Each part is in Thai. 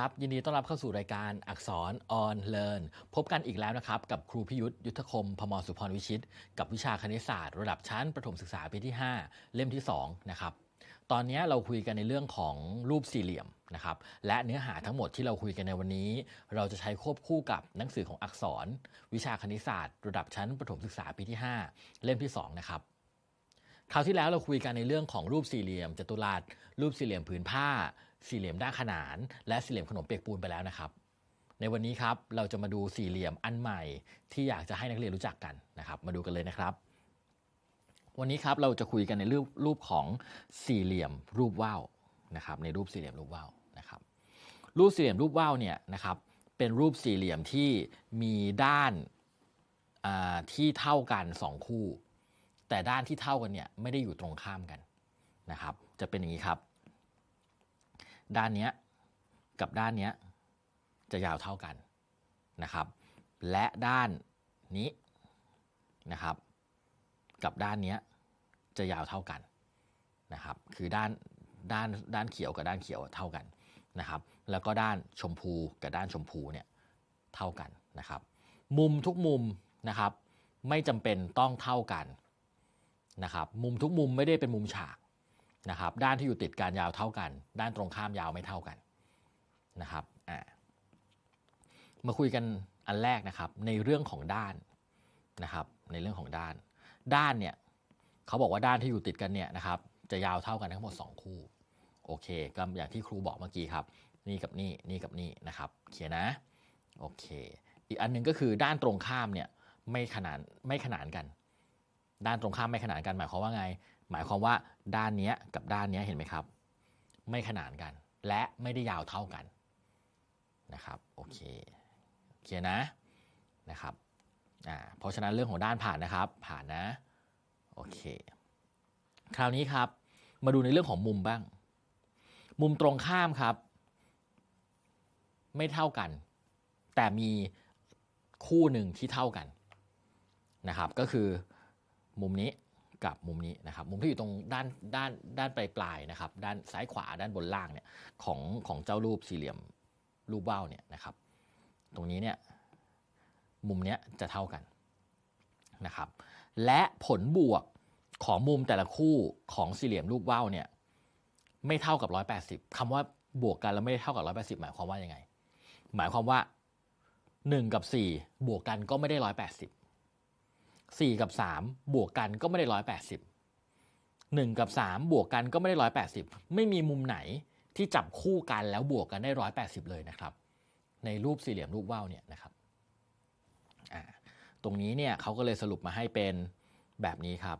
ครับ ยินดีต้อนรับเข้าสู่รายการอักษร on learn พบกันอีกแล้วนะครับ กับครูพิยุทธยุทธคม พมสุพรวิชิต กับวิชาคณิตศาสตร์ ระดับชั้นประถมศึกษาปีที่ 5 เล่มที่ 2 นะครับ ตอนนี้เราคุยกันในเรื่องของรูปสี่เหลี่ยมนะครับ และเนื้อหาทั้งหมดที่เราคุยกันในวันนี้ เราจะใช้ควบคู่กับหนังสือของอักษร วิชาคณิตศาสตร์ ระดับชั้นประถมศึกษาปีที่ 5 เล่มที่ 2 นะครับคราวที่แล้วเราคุยกันในเรื่องของรูปสี่เหลี่ยมจัตุรัสรูปสี่เหลี่ยมผืนผ้า สี่เหลี่ยมด้านขนาน และสี่เหลี่ยมขนมเปียกปูนไปแล้วนะครับ ในวันนี้ครับเราจะมาดูสี่เหลี่ยมอันใหม่ ที่อยากจะให้นักเรียนรู้จักกันนะครับ มาดูกันเลยนะครับ วันนี้ครับเราจะคุยกันในรูปรูปของสี่เหลี่ยมรูปว่าวนะครับ ในรูปสี่เหลี่ยมรูปว่าวนะครับ รูปสี่เหลี่ยมรูปว่าวเนี่ยนะครับเป็นรูปสี่เหลี่ยมที่มีด้านที่เท่ากันสองคู่ แต่ด้านที่เท่ากันเนี่ยไม่ได้อยู่ตรงข้ามกันนะครับ จะเป็นอย่างนี้ครับ ด้านเนี้ยกับด้านเนี้ยจะยาวเท่ากันนะครับ และด้านนี้นะครับ กับด้านเนี้ยจะยาวเท่ากันนะครับ คือด้านด้านด้านเขียวกับด้านเขียวเท่ากันนะครับ แล้วก็ด้านชมพูกับด้านชมพูเนี่ยเท่ากันนะครับ มุมทุกมุมนะครับ ไม่จำเป็นต้องเท่ากันนะครับ มุมทุกมุมไม่ได้เป็นมุมฉาก นะครับด้านที่อยู่ติดกันยาวเท่ากัน ด้านตรงข้ามยาวไม่เท่ากันนะครับมาคุยกันอันแรกนะครับในเรื่องของด้านนะครับในเรื่องของด้าน ด้านเนี่ยเขาบอกว่าด้านที่อยู่ติดกันเนี่ยนะครับจะยาวเท่ากันทั้งหมด 2 คู่โอเคก็อย่างที่ครูบอกเมื่อกี้ครับนี่กับนี่นี่กับนี่นะครับเขียนนะโอเค อีกอันหนึงก็คือด้านตรงข้ามเนี่ยไม่ขนานไม่ขนานกัน ด้านตรงข้ามไม่ขนานกันหมายความว่าไง หมายความว่าด้านเนี้ยกับด้านเนี้ยเห็นไหมครับ ไม่ขนานกัน และไม่ได้ยาวเท่ากันนะครับโอเคเขียนนะนะครับอ่าเพราะฉะนั้นเรื่องของด้านผ่านนะครับ ผ่านนะโอเคคราวนี้ครับ มาดูในเรื่องของมุมบ้าง มุมตรงข้ามครับ ไม่เท่ากัน แต่มีคู่หนึ่งที่เท่ากันนะครับ ก็คือมุมนี้ กับมุมนี้นะครับ มุมที่อยู่ตรงด้านด้านด้านปลายปลายนะครับ ด้านซ้ายขวาด้านบนล่างเนี่ยของของเจ้ารูปสี่เหลี่ยมรูปว่าวเนี่ยนะครับ ตรงนี้เนี่ยมุมเนี้ยจะเท่ากันนะครับ และผลบวกของมุมแต่ละคู่ของสี่เหลี่ยมรูปว่าวเนี่ยไม่เท่ากับ 180คำว่าบวกกันแล้วไม่ได้เท่ากับ 180 หมายความว่ายังไง หมายความว่า 1 กับ 4 บวกกันก็ไม่ได้ 180 4 กับ 3 บวกกันก็ไม่ได้ 180 1 กับ 3 บวกกันก็ไม่ได้ 180 ไม่มีมุมไหนที่จับคู่กันแล้วบวกกันได้ 180 เลยนะครับ ในรูปสี่เหลี่ยมรูปว่าวเนี่ยนะครับตรงนี้เนี่ยเขาก็เลยสรุปมาให้เป็นแบบนี้ครับ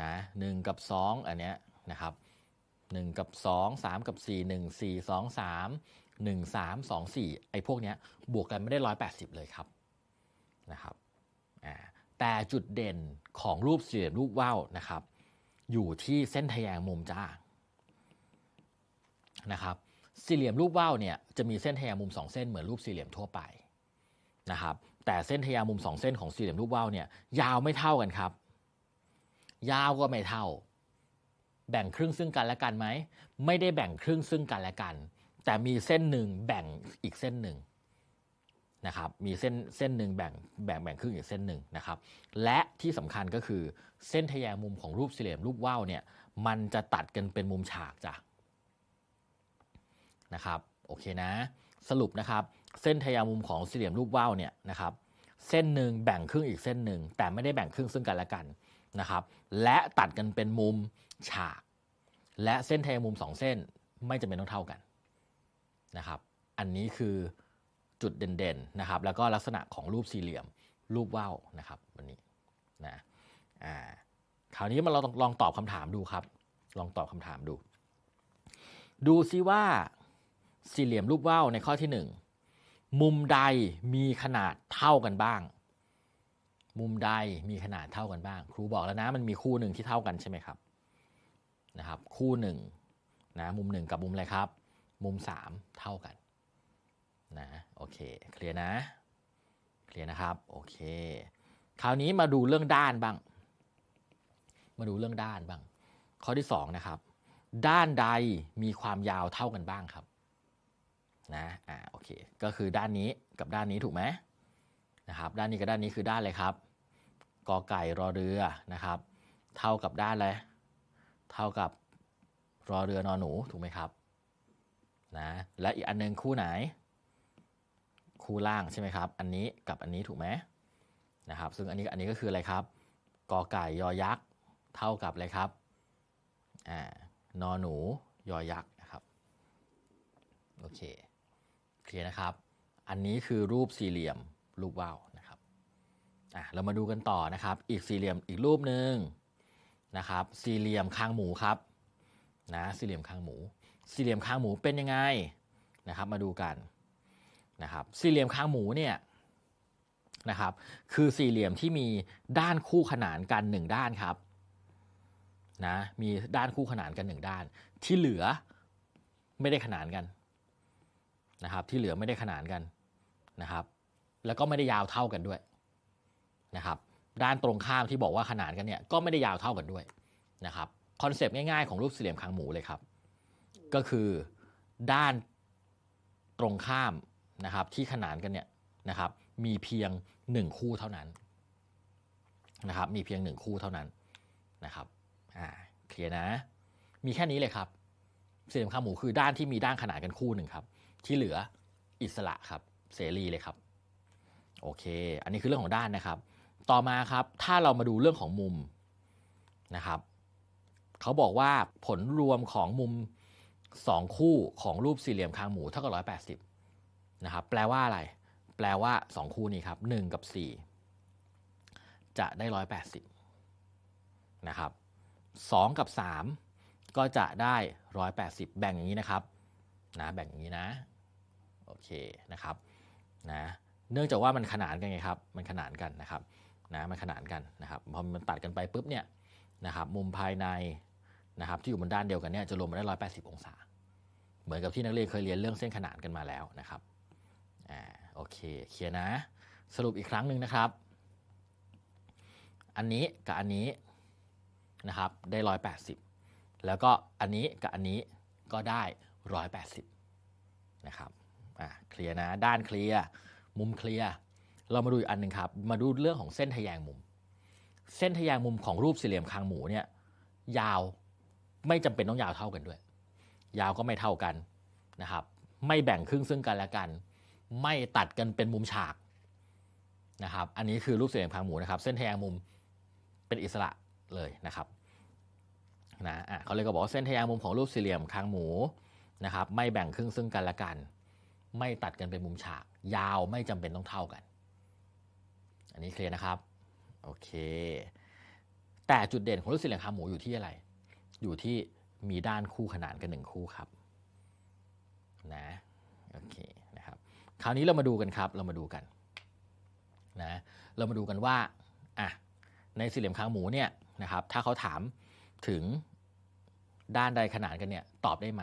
นะหนึ่งกับ 2 อันเนี้ยนะครับ1กับ 2 3 กับ 4 1 4 2 3 1 3 2 4 ไอ้พวกเนี้ยบวกกันไม่ได้ 180 เลยครับนะครับอ่า แต่จุดเด่นของรูปสี่เหลี่ยมรูปว่าวนะครับ อยู่ที่เส้นทแยงมุมจ้านะครับสี่เหลี่ยมรูปว่าวเนี่ยจะมีเส้นทแยงมุม 2 เส้นเหมือนรูปสี่เหลี่ยมทั่วไปนะครับแต่เส้นทแยงมุม 2 เส้นของสี่เหลี่ยมรูปว่าวเนี่ยยาวไม่เท่ากันครับ ยาวก็ไม่เท่า แบ่งครึ่งซึ่งกันและกันไหมไม่ได้แบ่งครึ่งซึ่งกันและกัน แต่มีเส้นหนึ่งแบ่งอีกเส้นหนึ่ง นะครับมีเส้นเส้นหนึ่งแบ่งแบ่งแบ่งครึ่งอีกเส้นหนึ่งนะครับและที่สำคัญก็คือเส้นทแยงมุมของรูปสี่เหลี่ยมรูปว่าวเนี่ยมันจะตัดกันเป็นมุมฉากจ้ะนะครับโอเคนะ สรุปนะครับเส้นทแยงมุมของสี่เหลี่ยมรูปว่าวเนี่ยนะครับเส้นหนึ่งแบ่งครึ่งอีกเส้นหนึ่งแต่ไม่ได้แบ่งครึ่งซึ่งกันและกันนะครับและตัดกันเป็นมุมฉาก และเส้นทแยงมุมสองเส้นไม่จำเป็นต้องเท่ากันนะครับอันนี้คือ จุดเด่นๆนะครับแล้วก็ลักษณะของรูปสี่เหลี่ยมรูปว่าวนะครับวันนี้นะอ่าคราวนี้มาเราลองลองตอบคำถามดูครับ ลองตอบคำถามดู ดูซิว่าสี่เหลี่ยมรูปว่าวในข้อที่หนึ่งมุมใดมีขนาดเท่ากันบ้าง มุมใดมีขนาดเท่ากันบ้าง ครูบอกแล้วนะมันมีคู่หนึ่งที่เท่ากันใช่ไหมครับนะครับ คู่หนึ่งนะมุมหนึ่งกับมุมอะไรครับ มุมสามเท่ากัน นะโอเคเคลียร์นะเคลียร์นะครับโอเค คราวนี้มาดูเรื่องด้านบ้าง มาดูเรื่องด้านบ้าง ข้อที่สองนะครับ ด้านใดมีความยาวเท่ากันบ้างครับนะอ่าโอเคก็คือด้านนี้กับด้านนี้ถูกไหมนะครับ ด้านนี้กับด้านนี้คือด้านอะไรครับกอไก่รอเรือนะครับ เท่ากับด้านอะไรเท่ากับรอเรือนอนหนูถูกไหมครับนะและอีกอันหนึงคู่ไหน คู่ล่างใช่ไหมครับ อันนี้กับอันนี้ถูกไหมนะครับ ซึ่งอันนี้อันนี้ก็คืออะไรครับกอไก่ยอยักษ์เท่ากับอะไรครับอ่านอหนูยอยักษ์นะครับโอเคเคลียร์นะครับ อันนี้คือรูปสี่เหลี่ยมรูปว่าวนะครับอะเรามาดูกันต่อนะครับ อีกสี่เหลี่ยมอีกรูปหนึ่งนะครับ สี่เหลี่ยมคางหมูครับนะสี่เหลี่ยมคางหมู สี่เหลี่ยมคางหมูเป็นยังไงนะครับ มาดูกัน นะครับสี่เหลี่ยมคางหมูเนี่ยนะครับคือสี่เหลี่ยมที่มีด้านคู่ขนานกันหนึ่งด้านครับนะมีด้านคู่ขนานกันหนึ่งด้าน ที่เหลือไม่ได้ขนานกันนะครับที่เหลือไม่ได้ขนานกันนะครับแล้วก็ไม่ได้ยาวเท่ากันด้วยนะครับด้านตรงข้ามที่บอกว่าขนานกันเนี่ยก็ไม่ได้ยาวเท่ากันด้วยนะครับคอนเซปต์ง่ายๆของรูปสี่เหลี่ยมคางหมูเลยครับ ก็คือด้านตรงข้าม นะครับที่ขนานกันเนี่ยนะครับมีเพียงหนึ่งคู่เท่านั้นนะครับมีเพียงหนึ่งคู่เท่านั้นนะครับอ่าเคลียร์นะ มีแค่นี้เลยครับสี่เหลี่ยมคางหมูคือด้านที่มีด้านขนานกันคู่หนึ่งครับที่เหลืออิสระครับเสรีเลยครับโอเค อันนี้คือเรื่องของด้านนะครับ ต่อมาครับถ้าเรามาดูเรื่องของมุมนะครับเขาบอกว่าผลรวมของมุม 2 คู่ของรูปสี่เหลี่ยมคางหมูเท่ากับ180 นะครับแปลว่าอะไร แปลว่า 2 คู่นี้ครับ1กับ 4 จะได้ 180นะครับ2กับ 3 ก็จะได้ 180 แบ่งอย่างนี้นะครับนะแบ่งอย่างนี้นะโอเคนะครับนะเนื่องจากว่ามันขนานกันไงครับ มันขนานกันนะครับนะมันขนานกันนะครับพอมันตัดกันไปปุ๊บเนี่ยนะครับมุมภายในนะครับที่อยู่บนด้านเดียวกันเนี่ยจะรวมมาได้ 180 องศา เหมือนกับที่นักเรียนเคยเรียนเรื่องเส้นขนานกันมาแล้วนะครับ อ่าโอเคเคลียร์นะ สรุปอีกครั้งหนึ่งนะครับ อันนี้กับอันนี้นะครับได้ 180 แล้วก็อันนี้กับอันนี้ก็ได้ 180นะครับอะเคลียร์นะด้านเคลียร์มุมเคลียร์เรามาดูอีกอันหนึ่งครับ มาดูเรื่องของเส้นทะแยงมุม เส้นทะแยงมุมของรูปสี่เหลี่ยมคางหมูเนี่ยยาวไม่จำเป็นต้องยาวเท่ากันด้วย ยาวก็ไม่เท่ากันนะครับ ไม่แบ่งครึ่งซึ่งกันและกัน ไม่ตัดกันเป็นมุมฉากนะครับอันนี้คือรูปสี่เหลี่ยมคางหมูนะครับ เส้นทแยงมุมเป็นอิสระเลยนะครับนะะเขาเลยก็บอกว่าเส้นทแยงมุมของรูปสี่เหลี่ยมคางหมูนะครับไม่แบ่งครึ่งซึ่งกันและกัน ไม่ตัดกันเป็นมุมฉาก ยาวไม่จำเป็นต้องเท่ากัน อันนี้เคลียร์นะครับโอเค แต่จุดเด่นของรูปสี่เหลี่ยมคางหมูอยู่ที่อะไร อยู่ที่มีด้านคู่ขนานกันหนึ่งคู่ครับนะโอเค คราวนี้เรามาดูกันครับ เรามาดูกันนะ เรามาดูกันว่าอะในสี่เหลี่ยมคางหมูเนี่ยนะครับ ถ้าเขาถามถึงด้านใดขนานกันเนี่ยตอบได้ไหม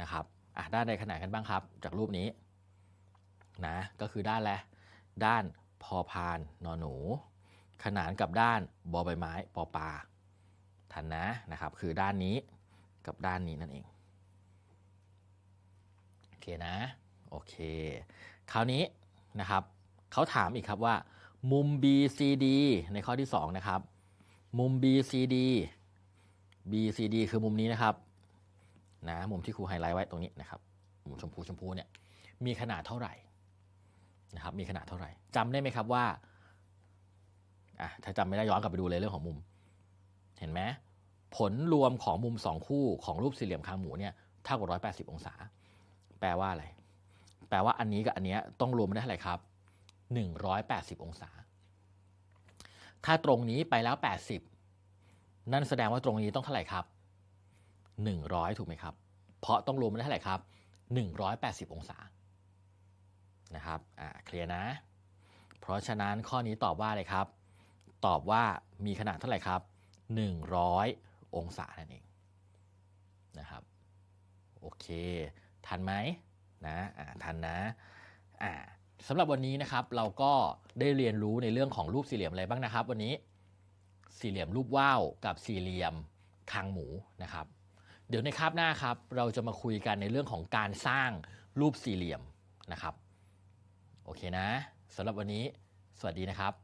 นะครับอะด้านใดขนานกันบ้างครับ จากรูปนี้นะก็คือด้านแหละด้านพอพานนอนหนู ขนานกับด้านบอใบไม้ปอปลาทันนะนะครับ คือด้านนี้กับด้านนี้นั่นเองโอเคนะ โอเค คราวนี้นะครับเขาถามอีกครับว่า มุม BCD ในข้อที่ 2 นะครับ มุม BCD BCD คือมุมนี้นะครับนะมุมที่ครูไฮไลท์ไว้ตรงนี้นะครับมุมชมพูชมพูเนี่ยมีขนาดเท่าไหร่นะครับมีขนาดเท่าไหร่จำได้ไหมครับว่าอะถ้าจำไม่ได้ย้อนกลับไปดูเลยเรื่องของมุม เห็นไหมผลรวมของมุม 2 คู่ของรูปสี่เหลี่ยมคางหมูเนี่ยเท่ากับ180 องศา แปลว่าอะไร แปลว่าอันนี้กับอันเนี้ยต้องรวมได้เท่าไหร่ครับ 180 องศา ถ้าตรงนี้ไปแล้ว 80 นั่นแสดงว่าตรงนี้ต้องเท่าไหร่ครับ 100 ถูกไหมครับ เพราะต้องรวมได้เท่าไหร่ครับ 180 องศา นะครับ อ่า เคลียร์นะ เพราะฉะนั้นข้อนี้ตอบว่าอะไรครับ ตอบว่ามีขนาดเท่าไหร่ครับ 100 องศานั่นเอง นะครับ โอเค ทันไหม นะทันนะอ่าสำหรับวันนี้นะครับเราก็ได้เรียนรู้ในเรื่องของรูปสี่เหลี่ยมอะไรบ้างนะครับ วันนี้สี่เหลี่ยมรูปว่าวกับสี่เหลี่ยมคางหมูนะครับ เดี๋ยวในคาบหน้าครับเราจะมาคุยกันในเรื่องของการสร้างรูปสี่เหลี่ยมนะครับ โอเคนะสำหรับวันนี้ สวัสดีนะครับ